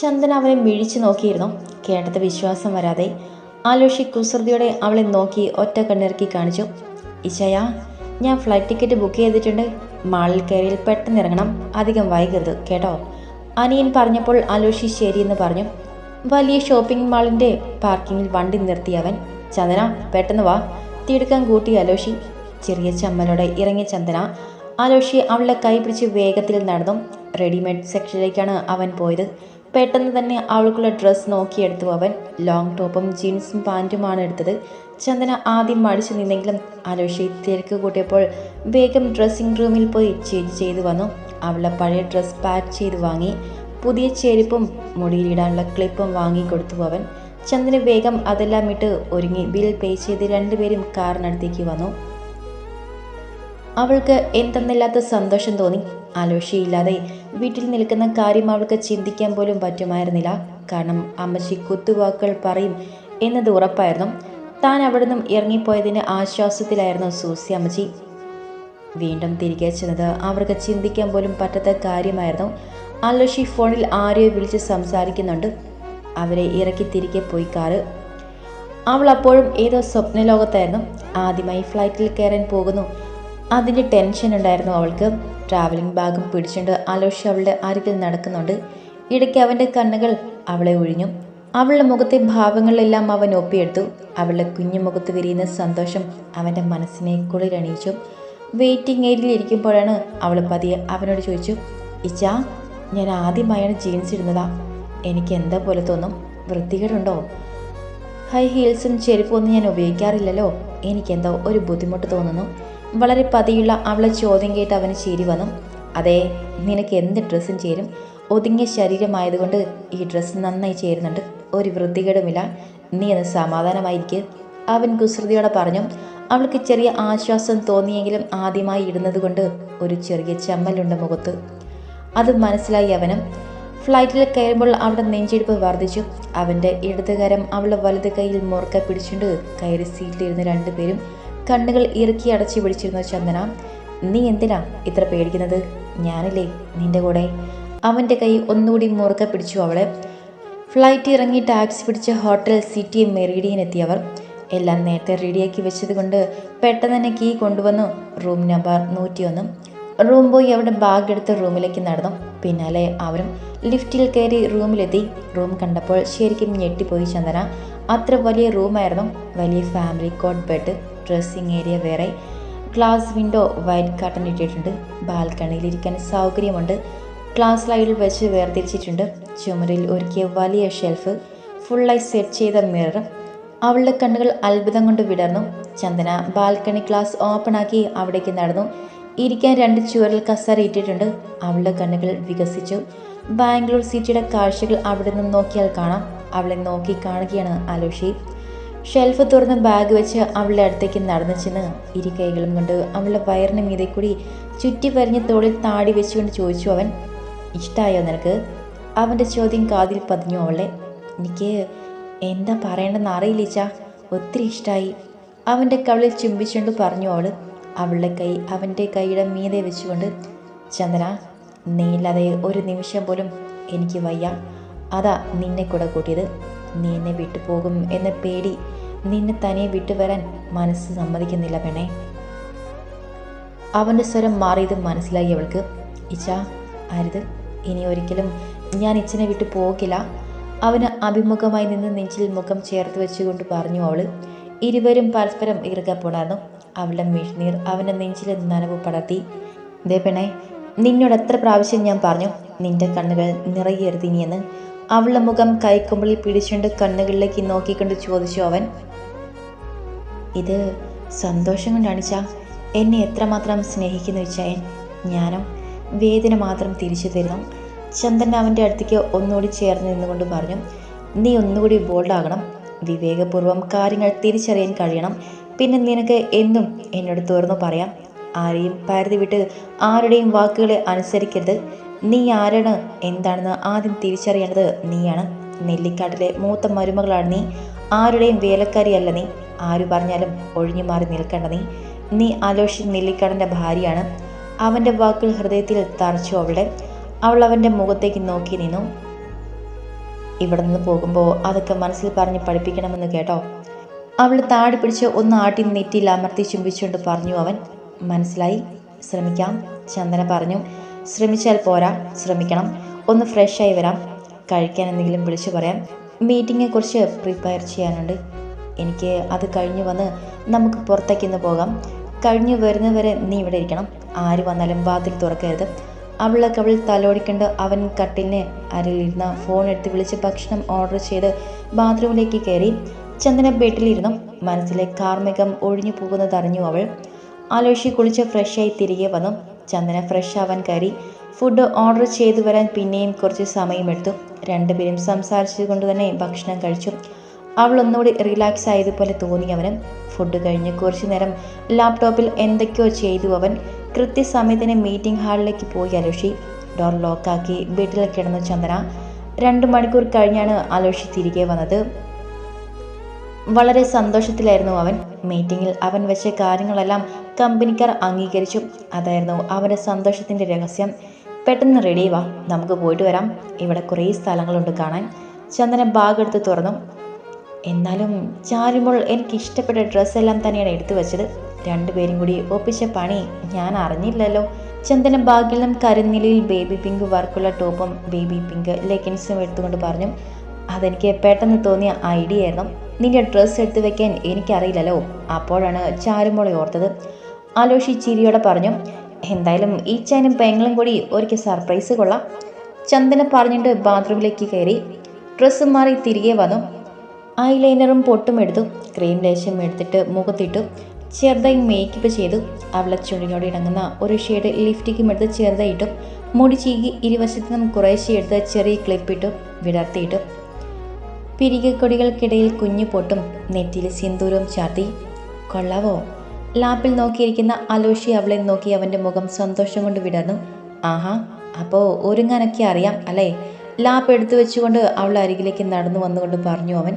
ചന്ദന അവനെ മിഴിച്ചു നോക്കിയിരുന്നു. കേട്ടത് വിശ്വാസം വരാതെ ആലോഷി കുസൃതിയോടെ അവളെ നോക്കി ഒറ്റ കണ്ണിറക്കി കാണിച്ചു. ഇശയ ഞാൻ ഫ്ലൈറ്റ് ടിക്കറ്റ് ബുക്ക് ചെയ്തിട്ടുണ്ട്. മാളിൽ കയറിയിൽ പെട്ടെന്ന് ഇറങ്ങണം. അധികം വൈകരുത് കേട്ടോ? അനിയൻ പറഞ്ഞപ്പോൾ ആലോഷി ശരിയെന്ന് പറഞ്ഞു. വലിയ ഷോപ്പിംഗ് മാളിന്റെ പാർക്കിങ്ങിൽ വണ്ടി നിർത്തി അവൻ. ചന്ദന പെട്ടെന്ന് വാ. തിടുക്കം കൂട്ടി അലോഷി ചെറിയ ചമ്മലോടെ ഇറങ്ങിയ ചന്ദന ആലോഷി അവളുടെ കൈ പിടിച്ച് വേഗത്തിൽ നടന്നു. റെഡിമെയ്ഡ് സെക്ഷനിലേക്കാണ് അവൻ പോയത്. പെട്ടെന്ന് തന്നെ അവൾക്കുള്ള ഡ്രസ്സ് നോക്കിയെടുത്തു അവൻ. ലോങ് ടോപ്പും ജീൻസും പാന്റുമാണ് എടുത്തത്. ചന്ദന ആദ്യം മടിച്ചു നിന്നെങ്കിലും അലോഷി തിരക്ക് കൂട്ടിയപ്പോൾ വേഗം ഡ്രസ്സിംഗ് റൂമിൽ പോയി ചേഞ്ച് ചെയ്തു വന്നു. അവളുടെ പഴയ ഡ്രസ്സ് പാക്ക് ചെയ്ത് വാങ്ങി. പുതിയ ചെരുപ്പും മുടിയിലിടാനുള്ള ക്ലിപ്പും വാങ്ങി കൊടുത്തു അവൻ. ചന്ദന വേഗം അതെല്ലാം ഇട്ട് ഒരുങ്ങി ബിൽ പേ ചെയ്ത് രണ്ടുപേരും കാറിനടുത്തേക്ക് വന്നു. അവൾക്ക് എന്തെന്നില്ലാത്ത സന്തോഷം തോന്നി. ആലോഷിയില്ലാതെ വീട്ടിൽ നിൽക്കുന്ന കാര്യം അവൾക്ക് ചിന്തിക്കാൻ പോലും പറ്റുമായിരുന്നില്ല. കാരണം അമ്മച്ചി കുത്തുവാക്കുകൾ പറയും എന്നത് ഉറപ്പായിരുന്നു. താൻ അവിടെ നിന്നും ഇറങ്ങിപ്പോയതിന്റെ ആശ്വാസത്തിലായിരുന്നു സൂസി അമ്മച്ചി. വീണ്ടും തിരികെ ചെന്നത് അവർക്ക് ചിന്തിക്കാൻ പോലും പറ്റാത്ത കാര്യമായിരുന്നു. അലോഷി ഫോണിൽ ആരെയോ വിളിച്ച് സംസാരിക്കുന്നുണ്ട്. അവരെ ഇറക്കി തിരികെ പോയി കാറ്. അവൾ അപ്പോഴും ഏതോ സ്വപ്നലോകത്തായിരുന്നു. ആദ്യമായി ഫ്ലൈറ്റിൽ കയറാൻ പോകുന്നു. അതിന്റെ ടെൻഷൻ ഉണ്ടായിരുന്നു അവൾക്ക്. ട്രാവലിംഗ് ബാഗും പിടിച്ചുകൊണ്ട് അലോഷ് അവളുടെ അരികിൽ നടക്കുന്നുണ്ട്. ഇടയ്ക്ക് അവന്റെ കണ്ണുകൾ അവളെ ഒഴിഞ്ഞു. അവളുടെ മുഖത്തെ ഭാവങ്ങളെല്ലാം അവൻ ഒപ്പിയെടുത്തു. അവളുടെ കുഞ്ഞു മുഖത്ത് വിരിയുന്ന സന്തോഷം അവന്റെ മനസ്സിനെ കുളിരണിയിച്ചു. വെയിറ്റിംഗ് ഏരിയയിൽ ഇരിക്കുമ്പോഴാണ് അവൾ പതിയെ അവനോട് ചോദിച്ചു ഇച്ചാ ഞാൻ ആദ്യമായാണ് ജീൻസ് ഇടുന്നതാ. എനിക്ക് എന്താ പോലെ തോന്നും? വൃത്തികേടുണ്ടോ? ഹൈ ഹീൽസും ചെരുപ്പൊന്നും ഞാൻ ഉപയോഗിക്കാറില്ലല്ലോ. എനിക്കെന്തോ ഒരു ബുദ്ധിമുട്ട് തോന്നുന്നു. വളരെ പതിയുള്ള അവളെ ചോദ്യം കേട്ട് അവന് ചിരി വന്നു. അതെ നിനക്ക് എന്ത് ഡ്രസ്സും ചേരും? ഒതുങ്ങിയ ശരീരമായതുകൊണ്ട് ഈ ഡ്രസ്സ് നന്നായി ചേരുന്നുണ്ട്. ഒരു വൃത്തികേടുമില്ല. നീ എന്ന് സമാധാനമായിരിക്കെ. അവൻ കുസൃതിയോടെ പറഞ്ഞു അവൾക്ക് ചെറിയ ആശ്വാസം തോന്നിയെങ്കിലും ആദ്യമായി ഇടുന്നത് കൊണ്ട് ഒരു ചെറിയ ചമ്മലുണ്ട് മുഖത്ത്. അത് മനസ്സിലായി അവനും. ഫ്ലൈറ്റിൽ കയറുമ്പോൾ അവളുടെ നെഞ്ചിടിപ്പ് വർദ്ധിച്ചു. അവന്റെ ഇടതുകരം അവളുടെ വലത് കൈയിൽ മുറുക്കെ പിടിച്ചുകൊണ്ട് കയറി സീറ്റിലിരുന്ന് രണ്ടുപേരും കണ്ണുകൾ ഇറുക്കി അടച്ചു പിടിച്ചിരുന്നു ചന്ദന നീ എന്തിനാ ഇത്ര പേടിക്കുന്നത്? ഞാനില്ലേ നിന്റെ കൂടെ? അവന്റെ കൈ ഒന്നുകൂടി മുറുക്കെ പിടിച്ചു അവളെ. ഫ്ലൈറ്റ് ഇറങ്ങി ടാക്സി പിടിച്ച് ഹോട്ടൽ സിറ്റി മെറീഡിയൻ എത്തിയവർ എല്ലാം നേരത്തെ റെഡിയാക്കി വെച്ചത് കൊണ്ട് പെട്ടെന്ന് തന്നെ കീ കൊണ്ടുവന്നു. റൂം നമ്പർ നൂറ്റിയൊന്ന്. റൂം പോയി അവിടെ ബാഗ് എടുത്ത് റൂമിലേക്ക് നടന്നു. പിന്നാലെ അവരും ലിഫ്റ്റിൽ കയറി റൂമിലെത്തി. റൂം കണ്ടപ്പോൾ ശരിക്കും ഞെട്ടിപ്പോയി ചന്ദന. അത്ര വലിയ റൂമായിരുന്നു. വലിയ family cot bed. Dressing area വേറെ ഗ്ലാസ് വിൻഡോ വൈറ്റ് കട്ടൺ ഇട്ടിട്ടുണ്ട്. ബാൽക്കണിയിൽ ഇരിക്കാൻ സൗകര്യമുണ്ട്. ഗ്ലാസ് ലൈറ്റിൽ വെച്ച് വേർതിരിച്ചിട്ടുണ്ട്. ചുമരിൽ ഒരുക്കിയ വലിയ ഷെൽഫ് ഫുള്ളായി സെറ്റ് ചെയ്ത മിറർ അവളുടെ കണ്ണുകൾ അത്ഭുതം കൊണ്ട് വിടർന്നു. ചന്ദന ബാൽക്കണി ഗ്ലാസ് ഓപ്പൺ ആക്കി അവിടേക്ക് നടന്നു. ഇരിക്കാൻ രണ്ട് ചുവരിൽ കസേര ഇട്ടിട്ടുണ്ട്. അവളുടെ കണ്ണുകൾ വികസിച്ചു. ബാംഗ്ലൂർ സിറ്റിയുടെ കാഴ്ചകൾ അവിടെ നിന്ന് നോക്കിയാൽ കാണാം. അവളെ നോക്കി കാണുകയാണ് അലോഷി. ഷെൽഫ് തുറന്ന് ബാഗ് വെച്ച് അവളുടെ അടുത്തേക്ക് നടന്നു ചെന്ന് ഇരു കൈകളും കൊണ്ട് അവളുടെ വയറിന് മീതെ കൂടി ചുറ്റി പറഞ്ഞ് തോളിൽ താടി വെച്ചുകൊണ്ട് ചോദിച്ചു അവൻ ഇഷ്ടമായോ നിനക്ക്? അവന്റെ ചോദ്യം കാതിൽ പതിഞ്ഞു അവളെ. എനിക്ക് എന്താ പറയേണ്ടെന്ന് അറിയില്ലിച്ച ഒത്തിരി ഇഷ്ടമായി അവന്റെ കവളിൽ ചുംബിച്ചുകൊണ്ട് പറഞ്ഞു അവൾ അവളുടെ കൈ അവന്റെ കൈയുടെ മീതെ വെച്ചുകൊണ്ട് ചന്ദന നീ ഇല്ലാതെ ഒരു നിമിഷം പോലും എനിക്ക് വയ്യ. അതാ നിന്നെ കൂടെ കൂട്ടിയത്. നീ എന്നെ വിട്ടു പോകും എന്ന പേടി നിന്നെ തനിയെ വിട്ടുവരാൻ മനസ്സ് സമ്മതിക്കുന്നില്ല പെണ്ണേ. അവന്റെ സ്വരം മാറിയത് മനസ്സിലായി അവൾക്ക്. ഇച്ച അരുത്. ഇനി ഒരിക്കലും ഞാൻ ഇച്ചനെ വിട്ടു പോകില്ല. അവന് അഭിമുഖമായി നിന്ന് നെഞ്ചിൽ മുഖം ചേർത്ത് വെച്ചുകൊണ്ട് പറഞ്ഞു അവൾ. ഇരുവരും പരസ്പരം ഇറുകപ്പോടായിരുന്നു അവളുടെ മിഴ്നീർ അവന്റെ നെഞ്ചിൽ നനവ് പടർത്തി. ദേ പെണ്ണേ നിന്നോട് എത്ര പ്രാവശ്യം ഞാൻ പറഞ്ഞു നിന്റെ കണ്ണുകൾ നിറയരുത് ഇനിയെന്ന്. അവളുടെ മുഖം കൈക്കുമ്പിളി പിടിച്ചുകൊണ്ട് കണ്ണുകളിലേക്ക് നോക്കിക്കൊണ്ട് ചോദിച്ചു അവൻ. ഇത് സന്തോഷം കൊണ്ടാണിച്ച എന്നെ എത്രമാത്രം സ്നേഹിക്കുന്നു വിച്ചായൻ. ഞാനോ വേദന മാത്രം തിരിച്ചു തരുന്നു. ചന്ദൻ അവന്റെ അടുത്തേക്ക് ഒന്നുകൂടി ചേർന്ന് നിന്നുകൊണ്ട് പറഞ്ഞു നീ ഒന്നുകൂടി ബോൾഡാകണം വിവേകപൂർവം കാര്യങ്ങൾ തിരിച്ചറിയാൻ കഴിയണം. പിന്നെ നിനക്ക് എന്നും എന്നോട് തുറന്നു പറയാം. ആരെയും പരിധി വിട്ട് ആരുടെയും വാക്കുകളെ അനുസരിക്കരുത്. നീ ആരാണ്? എന്താണെന്ന് ആദ്യം തിരിച്ചറിയേണ്ടത് നീയാണ്. നെല്ലിക്കാട്ടിലെ മൂത്ത മരുമകളാണ് നീ. ആരുടെയും വേലക്കാരിയല്ല നീ. ആര് പറഞ്ഞാലും ഒഴിഞ്ഞു മാറി നിൽക്കേണ്ട നീ. നീ അലോഷി നെല്ലിക്കാടന്റെ ഭാര്യയാണ്. അവന്റെ വാക്കുകൾ ഹൃദയത്തിൽ തറച്ചു അവളുടെ. അവൾ അവന്റെ മുഖത്തേക്ക് നോക്കി നിന്നു. ഇവിടെ നിന്ന് പോകുമ്പോൾ അതൊക്കെ മനസ്സിൽ പറഞ്ഞ് പഠിപ്പിക്കണമെന്ന് കേട്ടോ. അവൾ താടി പിടിച്ച് ഒന്ന് ആട്ടി നെറ്റിയിൽ അമർത്തി ചുംബിച്ചുകൊണ്ട് പറഞ്ഞു അവൻ മനസ്സിലായി? ശ്രമിക്കാം ചന്ദന പറഞ്ഞു. ശ്രമിച്ചാൽ പോരാ ശ്രമിക്കണം. ഒന്ന് ഫ്രഷായി വരാം. കഴിക്കാൻ എന്തെങ്കിലും വിളിച്ചു പറയാം. മീറ്റിങ്ങിനെ കുറിച്ച് പ്രിപ്പയർ ചെയ്യാനുണ്ട്. എനിക്ക് അത് കഴിഞ്ഞു വന്ന് നമുക്ക് പുറത്തേക്കൊന്ന് പോകാം. കഴിഞ്ഞു വരുന്നവരെ നീ ഇവിടെ ഇരിക്കണം. ആര് വന്നാലും വാതിൽ തുറക്കരുത്. അവളെ അവൾ തലോടിക്കൊണ്ട് അവൻ കട്ടിലിന് അരയിലിരുന്ന ഫോൺ എടുത്ത് വിളിച്ച് ഭക്ഷണം ഓർഡർ ചെയ്ത് ബാത്റൂമിലേക്ക് കയറി. ചന്ദന ബെഡിലിരുന്നു. മനസ്സിലെ കാർമികം ഒഴിഞ്ഞു പോകുന്നതറിഞ്ഞു അവൾ. ആലോചി കുളിച്ച് ഫ്രഷായി തിരികെ വന്നു. ചന്ദന ഫ്രഷ് ആവാൻ കയറി ഫുഡ് ഓർഡർ ചെയ്തു വരാൻ പിന്നെയും കുറച്ച് സമയമെടുത്തു. രണ്ടുപേരും സംസാരിച്ചുകൊണ്ട് തന്നെ ഭക്ഷണം കഴിച്ചു. അവൾ ഒന്നുകൂടി റിലാക്സ് ആയതുപോലെ തോന്നി അവന്. ഫുഡ് കഴിഞ്ഞ് കുറച്ചു നേരം ലാപ്ടോപ്പിൽ എന്തൊക്കെയോ ചെയ്തു അവൻ. കൃത്യസമയത്തിന് മീറ്റിംഗ് ഹാളിലേക്ക് പോയി അലോഷി. ഡോർ ലോക്കാക്കി വീട്ടിൽ കിടന്നു ചന്ദന. രണ്ട് മണിക്കൂർ കഴിഞ്ഞാണ് അലോഷി തിരികെ വന്നത്. വളരെ സന്തോഷത്തിലായിരുന്നു അവൻ. മീറ്റിങ്ങിൽ അവൻ വെച്ച കാര്യങ്ങളെല്ലാം കമ്പനിക്കാർ അംഗീകരിച്ചു. അതായിരുന്നു അവന്റെ സന്തോഷത്തിന്റെ രഹസ്യം. പെട്ടെന്ന് റെഡി വാ. നമുക്ക് പോയിട്ട് വരാം. ഇവിടെ കുറേ സ്ഥലങ്ങളുണ്ട് കാണാൻ. ചന്ദന ബാഗ് എടുത്ത് തുറന്നു. എന്നാലും ചാരുമ്പോൾ എനിക്ക് ഇഷ്ടപ്പെട്ട ഡ്രസ്സെല്ലാം തന്നെയാണ് എടുത്തു വെച്ചത്. രണ്ടുപേരും കൂടി ഒപ്പിച്ച പണി ഞാൻ അറിഞ്ഞില്ലല്ലോ. ചന്ദന ബാഗിൽ നിന്നും കരുനിലയിൽ ബേബി പിങ്ക് വർക്കുള്ള ടോപ്പും ബേബി പിങ്ക് ലെഗിൻസും എടുത്തുകൊണ്ട് പറഞ്ഞു. അതെനിക്ക് പെട്ടെന്ന് തോന്നിയ ഐഡിയ ആയിരുന്നു. നിന്റെ ഡ്രസ്സ് എടുത്തു വെക്കാൻ എനിക്കറിയില്ലല്ലോ. അപ്പോഴാണ് ചാരുമോളെ ഓർത്തത്. ആലോഷി ചിരിയോടെ പറഞ്ഞു എന്തായാലും ഈ ചാനും പെങ്ങളും കൂടി ഒരിക്കൽ സർപ്രൈസ് കൊള്ളാം. ചന്ദന പറഞ്ഞിട്ട് ബാത്റൂമിലേക്ക് കയറി ഡ്രസ്സ് മാറി തിരികെ വന്നു. ഐലൈനറും പൊട്ടും എടുത്തു ക്രീം ലേശം എടുത്തിട്ട് മുഖത്തിട്ടു ചെറുതായി മേക്കപ്പ് ചെയ്തു. അവളെ ചുണ്ടിനോട് ഇണങ്ങുന്ന ഒരു ഷെയ്ഡ് ലിഫ്റ്റിക്കും എടുത്ത് ചെറുതായി ഇട്ടു. മുടി ചീകി ഇരുവശത്തു നിന്നും കുറേശ്ശെ എടുത്ത് ചെറിയ ക്ലിപ്പിട്ടു വിടർത്തിയിട്ടു പിരികക്കൊടികൾക്കിടയിൽ കുഞ്ഞു പൊട്ടും നെറ്റിയിൽ സിന്ദൂരവും ചാർത്തി. കൊള്ളാവോ? ലാപ്പിൽ നോക്കിയിരിക്കുന്ന അലോഷി അവളെ നോക്കി അവന്റെ മുഖം സന്തോഷം കൊണ്ട് വിടർന്നു. ആഹാ അപ്പോൾ ഒരുങ്ങാനൊക്കെ അറിയാം അല്ലേ? ലാപ്പ് എടുത്തു വെച്ചുകൊണ്ട് അവൾ അരികിലേക്ക് നടന്നു വന്നുകൊണ്ട് പറഞ്ഞു അവൻ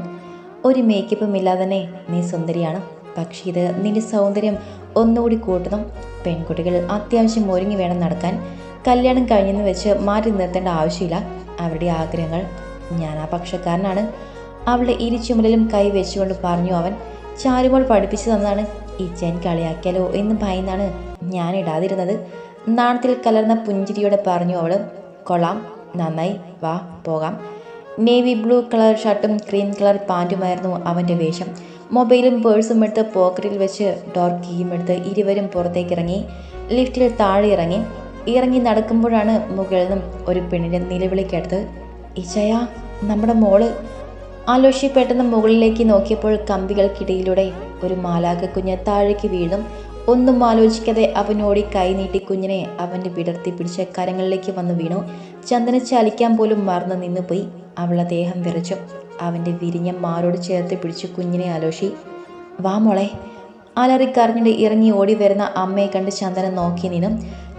ഒരു മേക്കപ്പും ഇല്ലാതെ തന്നെ നീ സുന്ദരിയാണ്. പക്ഷേ ഇത് നിന്റെ സൗന്ദര്യം ഒന്നുകൂടി കൂട്ടണം. പെൺകുട്ടികൾ അത്യാവശ്യം ഒരുങ്ങി വേണം നടക്കാൻ. കല്യാണം കഴിഞ്ഞെന്ന് വെച്ച് മാറ്റി നിർത്തേണ്ട ആവശ്യമില്ല. അവരുടെ ആഗ്രഹങ്ങൾ ഞാൻ ആ പക്ഷക്കാരനാണ്. അവളുടെ ഇരു ചുമലിലും കൈ വെച്ചുകൊണ്ട് പറഞ്ഞു അവൻ ചാരുമോൾ പഠിപ്പിച്ചു തന്നതാണ്. ഈ ചെൻ കളിയാക്കിയാലോ എന്ന് ഭയന്നാണ് ഞാൻ ഇടാതിരുന്നത്. നാണത്തിൽ കലർന്ന പുഞ്ചിരിയോടെ പറഞ്ഞു അവൾ കൊള്ളാം നന്നായി വാ പോകാം. നേവി ബ്ലൂ കളർ ഷർട്ടും ക്രീം കളർ പാന്റുമായിരുന്നു അവന്റെ വേഷം. മൊബൈലും പേഴ്സും എടുത്ത് പോക്കറ്റിൽ വെച്ച് ഡോർ കീയും എടുത്ത് ഇരുവരും പുറത്തേക്ക് ഇറങ്ങി ലിഫ്റ്റിൽ താഴെ ഇറങ്ങി. ഇറങ്ങി നടക്കുമ്പോഴാണ് മുകളിൽ നിന്നും ഒരു പെണ്ണിന്റെ നിലവിളിക്കടുത്ത് ഇച്ചയ നമ്മുടെ മോൾ ആലോഷി പെട്ടെന്ന് മുകളിലേക്ക് നോക്കിയപ്പോൾ കമ്പികൾക്കിടയിലൂടെ ഒരു മാലാക കുഞ്ഞ് താഴേക്ക് വീണും ഒന്നും ആലോചിക്കാതെ അവനോടി കൈനീട്ടി കുഞ്ഞിനെ അവന്റെ വിടർത്തി പിടിച്ച കരങ്ങളിലേക്ക് വന്നു വീണു. ചന്ദന ചലിക്കാൻ പോലും മറന്നു നിന്നുപോയി. അവളെ ദേഹം വിറച്ചു. അവന്റെ വിരിഞ്ഞ മാറോട് ചേർത്ത് പിടിച്ച് കുഞ്ഞിനെ ആലോഷി വാ മോളെ. അലറിക്കറിഞ്ഞിട്ട് ഇറങ്ങി ഓടി വരുന്ന അമ്മയെ കണ്ട് ചന്ദന നോക്കി നിന്നും.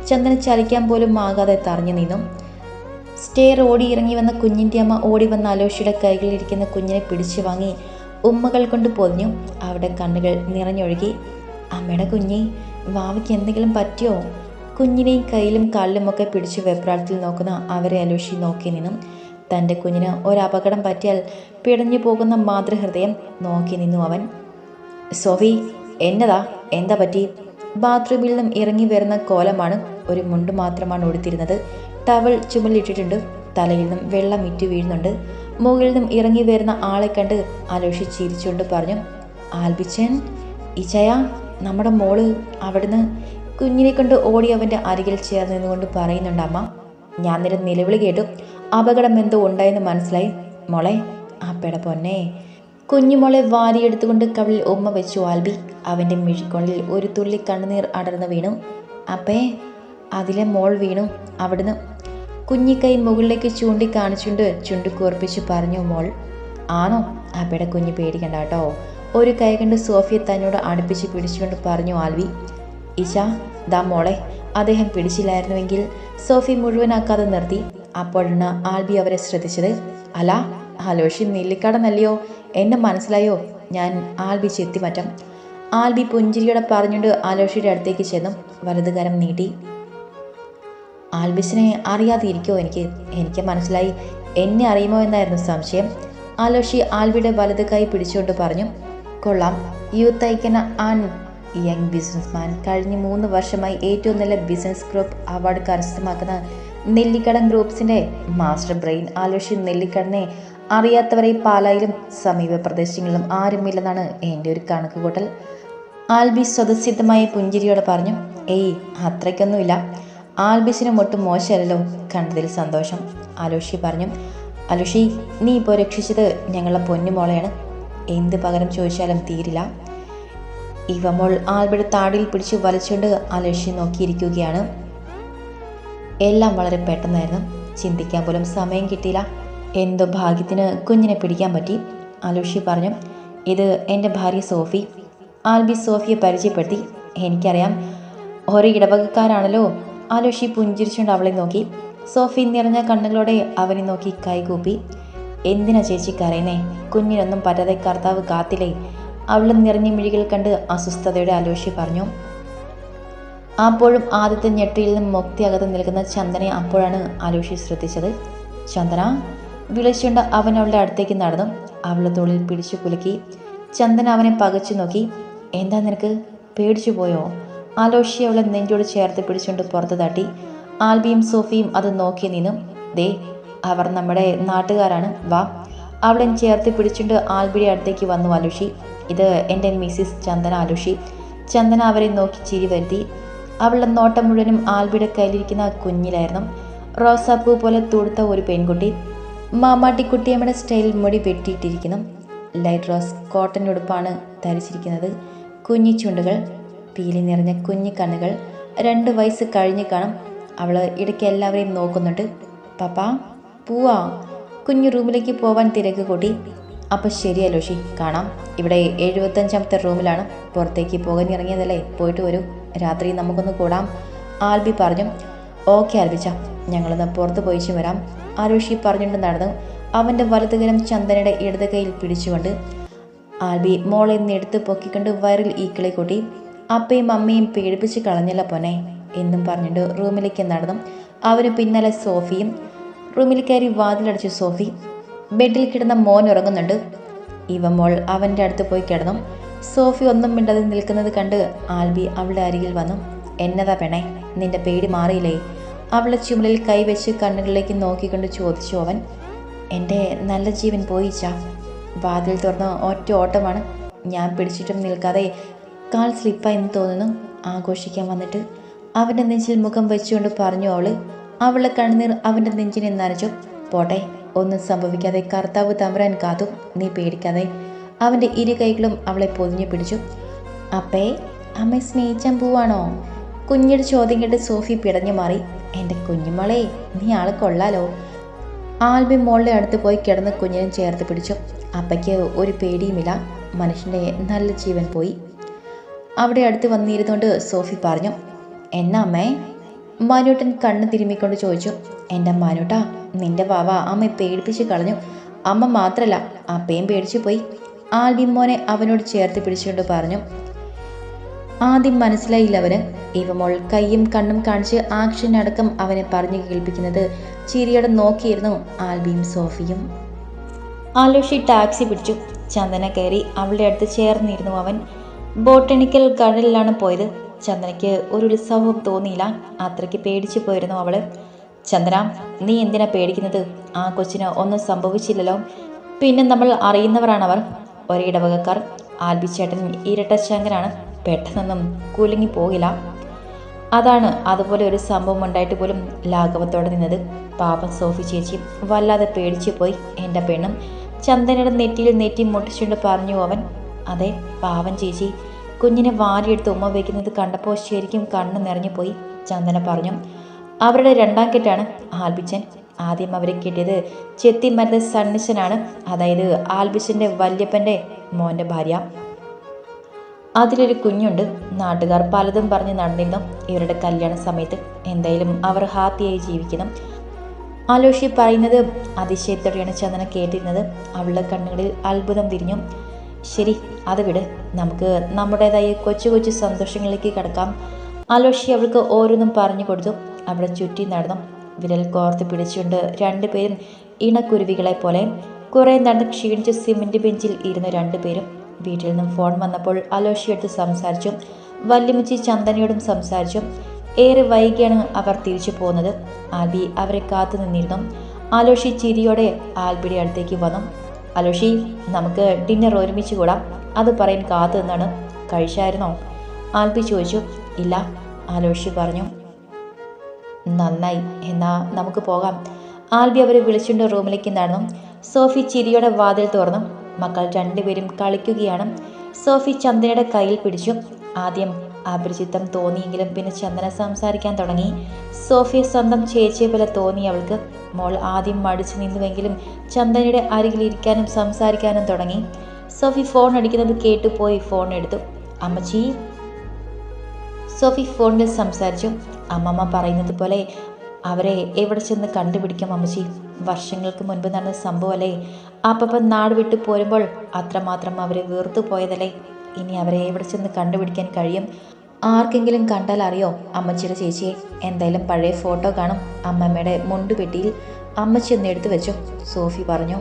ചന്ദന ചലിക്കാൻ പോലും ആകാതെ തറഞ്ഞു നിന്നും. സ്റ്റെയർ ഓടി ഇറങ്ങി വന്ന കുഞ്ഞിന്റെ അമ്മ ഓടി വന്ന അലോഷിയുടെ കൈകളിലിരിക്കുന്ന കുഞ്ഞിനെ പിടിച്ചു വാങ്ങി ഉമ്മകൾ കൊണ്ട് പൊതിഞ്ഞു. അവിടെ കണ്ണുകൾ നിറഞ്ഞൊഴുകി. അമ്മയുടെ കുഞ്ഞി വാവയ്ക്ക് എന്തെങ്കിലും പറ്റിയോ? കുഞ്ഞിനെയും കയ്യിലും കാലിലുമൊക്കെ പിടിച്ച് വെപ്രാളത്തിൽ നോക്കുന്ന അവരെ അലോഷി നോക്കി നിന്നും. തന്റെ കുഞ്ഞിന് ഒരപകടം പറ്റിയാൽ പിടഞ്ഞു പോകുന്ന മാതൃഹൃദയം നോക്കി നിന്നു അവൻ. സോഫി എന്നതാ? എന്താ പറ്റി? ബാത്റൂമിൽ നിന്നും ഇറങ്ങി വരുന്ന കോലമാണ്. ഒരു മുണ്ട് മാത്രമാണ് ഉടുത്തിരുന്നത്. ടവൽ ചുമലിട്ടിട്ടുണ്ട്. തലയിൽ നിന്നും വെള്ളം ഇറ്റു വീഴുന്നുണ്ട്. മുകളിൽ നിന്നും ഇറങ്ങി വരുന്ന ആളെ കണ്ട് അലോഷി ചിരിച്ചുകൊണ്ട് പറഞ്ഞു ആൽബിച്ചൻ ഇച്ചയ നമ്മുടെ മോൾ അവിടുന്ന് കുഞ്ഞിനെ കൊണ്ട് ഓടി അവന്റെ അരികിൽ ചേർന്ന് നിന്നുകൊണ്ട് പറയുന്നുണ്ട് അമ്മ. ഞാൻ നിന്റെ നിലവിളി കേട്ടു. അപകടം എന്തോ ഉണ്ടായെന്ന് മനസ്സിലായി. മോളെ ആ പെട പൊന്നെ കുഞ്ഞുമോളെ വാരിയെടുത്തുകൊണ്ട് കവിളിൽ ഉമ്മ വെച്ചു ആൽബി. അവന്റെ മിഴിക്കൊള്ളിൽ ഒരു തുള്ളി കണ്ണുനീർ അടർന്നു വീണു. അപ്പേ അതിലെ മോൾ വീണു. അവിടുന്ന് കുഞ്ഞിക്കൈ മുകളിലേക്ക് ചൂണ്ടി കാണിച്ചുകൊണ്ട് ചുണ്ടു കൂർപ്പിച്ച് പറഞ്ഞു മോൾ ആണോ? അപ്പയുടെ കുഞ്ഞ് പേടിക്കണ്ട കേട്ടോ. ഒരു കൈ കണ്ട് സോഫിയെ തന്നോട് അടുപ്പിച്ച് പിടിച്ചുകൊണ്ട് പറഞ്ഞു ആൽവി ഇഷ ദാ മോളെ അദ്ദേഹം പിടിച്ചില്ലായിരുന്നുവെങ്കിൽ സോഫി മുഴുവനാക്കാതെ നിർത്തി. അപ്പോഴാണ് ആൽബി അവരെ ശ്രദ്ധിച്ചത്. അല്ല ഹലോഷി നെല്ലിക്കടന്നല്ലയോ എന്നെ മനസ്സിലായോ? ഞാൻ ആൽബി ചെത്തിമറ്റം. ആൽബി പുഞ്ചിരിയോടെ പറഞ്ഞുകൊണ്ട് ആലോഷിയുടെ അടുത്തേക്ക് ചെന്നു. വലതുകരം നീട്ടി. ആൽബിസിനെ അറിയാതെ ഇരിക്കുമോ എനിക്ക്? എനിക്ക് മനസ്സിലായി. എന്നെ അറിയുമോ എന്നായിരുന്നു സംശയം. ആലോഷി ആൽബിയുടെ വലത് കൈ പിടിച്ചുകൊണ്ട് പറഞ്ഞു കൊള്ളാം. യൂത്ത് ഐക്കന ആൺ യങ് ബിസിനസ്മാൻ കഴിഞ്ഞ മൂന്ന് വർഷമായി ഏറ്റവും നല്ല ബിസിനസ് ഗ്രൂപ്പ് അവാർഡ് കരസ്ഥമാക്കുന്ന നെല്ലിക്കടൻ ഗ്രൂപ്പ്സിന്റെ മാസ്റ്റർ ബ്രെയിൻ ആലോഷി നെല്ലിക്കടനെ അറിയാത്തവരെ പാലായിലും സമീപ പ്രദേശങ്ങളിലും ആരുമില്ലെന്നാണ് എന്റെ ഒരു കണക്കുകൂട്ടൽ. ആൽബി സ്വതസിദ്ധമായ പുഞ്ചിരിയോടെ പറഞ്ഞു ഏയ് അത്രയ്ക്കൊന്നുമില്ല. ആൽബിസിനും ഒട്ടും മോശമല്ലല്ലോ കണ്ടതിൽ സന്തോഷം. അലോഷി പറഞ്ഞു അലുഷി നീ ഇപ്പോൾ രക്ഷിച്ചത് ഞങ്ങളെ പൊന്നുമോളെയാണ് എന്ത് പകരം ചോദിച്ചാലും തീരില്ല. ഇവമോൾ ആൽബിയുടെ താടിയിൽ പിടിച്ച് വലിച്ചുകൊണ്ട് അലോഷി നോക്കിയിരിക്കുകയാണ്. എല്ലാം വളരെ പെട്ടെന്നായിരുന്നു. ചിന്തിക്കാൻ പോലും സമയം കിട്ടിയില്ല. എന്തോ ഭാഗ്യത്തിന് കുഞ്ഞിനെ പിടിക്കാൻ പറ്റി. അലുഷി പറഞ്ഞു ഇത് എന്റെ ഭാര്യ സോഫി. ആൽബി സോഫിയെ പരിചയപ്പെടുത്തി. എനിക്കറിയാം ഓരോ ഇടവകക്കാരാണല്ലോ ആലുഷി പുഞ്ചിരിച്ചുകൊണ്ട് അവളെ നോക്കി. സോഫി നിറഞ്ഞ കണ്ണുകളോടെ അവനെ നോക്കി കൈകൂപ്പി. എന്തിനാ ചേച്ചി കരയുന്നേ? കുഞ്ഞിനൊന്നും പറ്റാതെ കർത്താവ് കാത്തില്ലേ? അവൾ നിറഞ്ഞ മിഴികൾ കണ്ട് അസ്വസ്ഥതയുടെ ആലോഷി പറഞ്ഞു. അപ്പോഴും ആദ്യത്തെ ഞെട്ടിയിൽ നിന്നും മുക്തിയകത്ത് നിൽക്കുന്ന ചന്ദനെ അപ്പോഴാണ് ആലോഷി ശ്രദ്ധിച്ചത്. ചന്ദന? വിളിച്ചുകൊണ്ട് അവൻ അവളുടെ അടുത്തേക്ക് നടന്നു. അവളുടെ തോളിൽ പിടിച്ചു കുലുക്കി. ചന്ദന അവനെ പകച്ചു നോക്കി. എന്താ നിനക്ക്? പേടിച്ചു പോയോ? ആലോഷി അവളെ നെഞ്ചോട് ചേർത്ത് പിടിച്ചുകൊണ്ട് പുറത്ത് തട്ടി. ആൽബിയും സോഫിയും അത് നോക്കി നിന്നു. ദേ അവർ നമ്മുടെ നാട്ടുകാരാണ്. വാ. അവളെ ചേർത്ത് പിടിച്ചുകൊണ്ട് ആൽബിയുടെ അടുത്തേക്ക് വന്നു ആലുഷി. ഇത് എന്റെ മിസ്സിസ് ചന്ദന ആലുഷി. ചന്ദന അവരെ നോക്കി ചിരി വരുത്തി. അവളുടെ നോട്ടം മുഴുവനും ആൽബിയുടെ കയ്യിലിരിക്കുന്ന കുഞ്ഞിലായിരുന്നു. റോസാപ്പൂ പോലെ തുടുത്ത ഒരു പെൺകുട്ടി. മാമാട്ടിക്കുട്ടിയമ്മയുടെ സ്റ്റൈൽ മുടി വെട്ടിയിട്ടിരിക്കുന്നു. ലൈറ്റ് റോസ് കോട്ടൺ ഉടുപ്പാണ് ധരിച്ചിരിക്കുന്നത്. കുഞ്ഞി ചുണ്ടുകൾ. പീലി നിറഞ്ഞ കുഞ്ഞു കണ്ണുകൾ രണ്ട് വയസ്സ് കഴിഞ്ഞ് കാണും. അവൾ ഇടയ്ക്ക് എല്ലാവരെയും നോക്കുന്നുണ്ട്. പപ്പാ പൂവാ. കുഞ്ഞു റൂമിലേക്ക് പോവാൻ തിരക്ക് കൂട്ടി. അപ്പം ശരി അലോഷി കാണാം. ഇവിടെ എഴുപത്തഞ്ചാമത്തെ റൂമിലാണ്. പുറത്തേക്ക് പോകാൻ ഇറങ്ങിയതല്ലേ? പോയിട്ട് വരൂ. രാത്രി നമുക്കൊന്ന് കൂടാം. ആൽബി പറഞ്ഞു. ഓക്കെ ആൽബിച്ച ഞങ്ങളൊന്ന് പുറത്ത് പോയിച്ചു വരാം. ആലോഷി പറഞ്ഞുകൊണ്ട് നടന്നു. അവന്റെ വലതുകരം ചന്ദനയുടെ ഇടത് കൈയിൽ പിടിച്ചുകൊണ്ട് ആൽബി മോളെ നിന്ന് എടുത്ത് പൊക്കിക്കൊണ്ട് വയറിൽ ഈക്കിളെ കൂട്ടി. അപ്പയും അമ്മയും പേടിപ്പിച്ച് കളഞ്ഞില്ല പോനെ എന്നും പറഞ്ഞിട്ട് റൂമിലേക്ക് നടന്നു അവന് പിന്നാലെ സോഫിയും റൂമിൽ കയറി വാതിലടച്ചു സോഫി ബെഡിൽ കിടന്ന മോൻ ഉറങ്ങുന്നുണ്ട്. ഇവ മോൾ അവന്റെ അടുത്ത് പോയി കിടന്നു. സോഫി ഒന്നും മിണ്ടാതെ നിൽക്കുന്നത് കണ്ട് ആൽബി അവളുടെ അരികിൽ വന്നു. എന്നതാ പെണേ നിന്റെ പേടി മാറിയില്ലേ? അവളുടെ ചുമലിൽ കൈവച്ച് കണ്ണുകളിലേക്ക് നോക്കിക്കൊണ്ട് ചോദിച്ചു അവൻ. എന്റെ നല്ല ജീവൻ പോയിച്ചാ വാതിൽ തുറന്ന് ഒറ്റ ഓട്ടമാണ്. ഞാൻ പിടിച്ചിട്ടും നിൽക്കാതെ കാൽ സ്ലിപ്പായെന്ന് തോന്നുന്നു. ആഘോഷിക്കാൻ വന്നിട്ട് അവന്റെ നെഞ്ചിൽ മുഖം വെച്ചുകൊണ്ട് പറഞ്ഞു അവൾ അവളുടെ കണ്ണുനീർ അവന്റെ നെഞ്ചിനെ നനച്ചു. പോട്ടെ ഒന്നും സംഭവിക്കാതെ കർത്താവ് തമ്പുരാൻ കാത്തു. നീ പേടിക്കാതെ. അവന്റെ ഇരു കൈകളും അവളെ പൊതിഞ്ഞു പിടിച്ചു. അപ്പേ അമ്മ സ്നേഹിച്ചാൻ പോവാണോ? കുഞ്ഞിയുടെ ചോദ്യം കേട്ട് സോഫി പിടഞ്ഞു മാറി. എന്റെ കുഞ്ഞുമോളെ നീ ആളെ കൊള്ളാലോ. ആൽബി മോളുടെ അടുത്ത് പോയി കിടന്ന് കുഞ്ഞിനെ ചേർത്ത് പിടിച്ചു. അപ്പയ്ക്ക് ഒരു പേടിയുമില്ല. മനുഷ്യന്റെ നല്ല ജീവൻ പോയി. അവിടെ അടുത്ത് വന്നിരുന്നുകൊണ്ട് സോഫി പറഞ്ഞു എന്നാ അമ്മേ? മാനൂട്ടൻ കണ്ണ് തിരുമ്മിക്കൊണ്ട് ചോദിച്ചു എന്റെ മാനൂട്ടാ നിന്റെ വാവ അമ്മ പേടിപ്പിച്ച് കളഞ്ഞു. അമ്മ മാത്രല്ല അപ്പയും പേടിച്ചു പോയി. ആൽബി മോനെ അവനോട് ചേർത്ത് പിടിച്ചുകൊണ്ട് പറഞ്ഞു ആദ്യം മനസ്സിലായില്ല അവന്. ഇവമോൾ കയ്യും കണ്ണും കാണിച്ച് ആക്ഷൻ അടക്കം അവനെ പറഞ്ഞു കേൾപ്പിക്കുന്നത് ചിരിയോടെ നോക്കിയിരുന്നു ആൽബിയും സോഫിയും. ആലോഷി ടാക്സി പിടിച്ചു. ചന്ദന കയറി അവളുടെ അടുത്ത് ചേർന്നിരുന്നു അവൻ. ബോട്ടണിക്കൽ ഗാർഡനിലാണ് പോയത്. ചന്ദനയ്ക്ക് ഒരു ഉത്സവവും തോന്നിയില്ല. അത്രയ്ക്ക് പേടിച്ചു പോയിരുന്നു അവൾ ചന്ദന നീ എന്തിനാ പേടിക്കുന്നത്? ആ കൊച്ചിന് ഒന്നും സംഭവിച്ചില്ലല്ലോ. പിന്നെ നമ്മൾ അറിയുന്നവരാണവർ. ഒരിടവകക്കാർ ആൽബിച്ചേട്ടൻ ഇരട്ടശങ്കനാണ്. പെട്ടെന്നൊന്നും കുലുങ്ങി പോകില്ല. അതാണ് അതുപോലെ ഒരു സംഭവം ഉണ്ടായിട്ട് പോലും ലാഘവത്തോടെ നിന്നത്. പാപം സോഫി ചേച്ചി വല്ലാതെ പേടിച്ചു പോയി. എന്റെ പെണ്ണും ചന്ദനയുടെ നെറ്റിയിൽ നെറ്റി മുട്ടിച്ചുകൊണ്ട് പറഞ്ഞു അവൻ അതെ പാവം ചേച്ചി. കുഞ്ഞിനെ വാരിയെടുത്ത് ഉമ്മ വയ്ക്കുന്നത് കണ്ടപ്പോൾ ശരിക്കും കണ്ണ് നിറഞ്ഞു പോയി ചന്ദന പറഞ്ഞു അവരുടെ രണ്ടാം കെട്ടാണ് ആൽബിച്ചൻ. ആദ്യം അവരെ കിട്ടിയത് ചെത്തിമരത്തെ സണ്ണിച്ചനാണ്. അതായത് ആൽബിച്ചന്റെ വല്യപ്പന്റെ മോന്റെ ഭാര്യ. അതിലൊരു കുഞ്ഞുണ്ട്. നാട്ടുകാർ പലതും പറഞ്ഞ് നടന്നിരുന്നു ഇവരുടെ കല്യാണ സമയത്ത്. എന്തായാലും അവർ ഹാപ്പിയായി ജീവിക്കുന്നു. ആലോഷി പറയുന്നത് അതിശയത്തോടെയാണ് ചന്ദന കേട്ടിരുന്നത്. അവളുടെ കണ്ണുകളിൽ അത്ഭുതം തിരിഞ്ഞു. ശരി അത് വിട്. നമുക്ക് നമ്മുടേതായ കൊച്ചു കൊച്ചു സന്തോഷങ്ങളിലേക്ക് കിടക്കാം. ആലോഷി അവൾക്ക് ഓരോന്നും പറഞ്ഞു കൊടുത്തു. അവിടെ ചുറ്റി നടന്നു. വിരൽ കോർത്ത് പിടിച്ചുകൊണ്ട് രണ്ടുപേരും ഇണക്കുരുവികളെ പോലെ കുറേ നടന്ന് ക്ഷീണിച്ച് സിമെന്റ് ബെഞ്ചിൽ ഇരുന്ന രണ്ടുപേരും വീട്ടിൽ നിന്നും ഫോൺ വന്നപ്പോൾ അലോഷിയെടുത്ത് സംസാരിച്ചു. വല്യമുച്ചി ചന്ദനയോടും സംസാരിച്ചു. ഏറെ വൈകിയാണ് അവർ തിരിച്ചു പോകുന്നത്. ആൽബി അവരെ കാത്തു നിന്നിരുന്നു. അലോഷി ചിരിയോടെ ആൽബിയുടെ അടുത്തേക്ക് വന്നു. അലോഷി നമുക്ക് ഡിന്നർ ഒരുമിച്ച് കൂടാം. അത് പറയാൻ കാത്തു നിന്നാണ്. കഴിച്ചായിരുന്നോ? ആൽബി ചോദിച്ചു. ഇല്ല അലോഷി പറഞ്ഞു. നന്നായി എന്നാ നമുക്ക് പോകാം. ആൽബി അവരെ വിളിച്ചുകൊണ്ട് റൂമിലേക്ക് നടന്നു. സോഫി ചിരിയുടെ വാതിൽ തുറന്നു. മക്കൾ രണ്ടുപേരും കളിക്കുകയാണ്. സോഫി ചന്ദനയുടെ കയ്യിൽ പിടിച്ചു. ആദ്യം അപരിചിതം തോന്നിയെങ്കിലും പിന്നെ ചന്ദന സംസാരിക്കാൻ തുടങ്ങി. സോഫിയ സ്വന്തം ചേച്ചിയെ പോലെ തോന്നി അവൾക്ക്. മോൾ ആദ്യം മടിച്ചു നിന്നുവെങ്കിലും ചന്ദനയുടെ അരികിലിരിക്കാനും സംസാരിക്കാനും തുടങ്ങി. സോഫി ഫോൺ അടിക്കുന്നത് കേട്ടു പോയി ഫോൺ എടുത്തു. അമ്മച്ചി. സോഫി ഫോണിൽ സംസാരിച്ചു. അമ്മമ്മ പറയുന്നത് പോലെ അവരെ എവിടെ ചെന്ന് കണ്ടുപിടിക്കാം അമ്മച്ചി? വർഷങ്ങൾക്ക് മുൻപ് നടന്ന സംഭവമല്ലേ? അപ്പം നാട് വിട്ടു പോരുമ്പോൾ അത്രമാത്രം അവരെ വീർത്തു പോയതല്ലേ? ഇനി അവരെ എവിടെ ചെന്ന് കണ്ടുപിടിക്കാൻ കഴിയും? ആർക്കെങ്കിലും കണ്ടാൽ അറിയോ? അമ്മച്ചിയുടെ ചേച്ചിയെ. എന്തായാലും പഴയ ഫോട്ടോ കാണും. അമ്മമ്മയുടെ മുണ്ടുപെട്ടിയിൽ അമ്മച്ചി ഒന്ന് എടുത്തു വെച്ചോ സോഫി പറഞ്ഞു.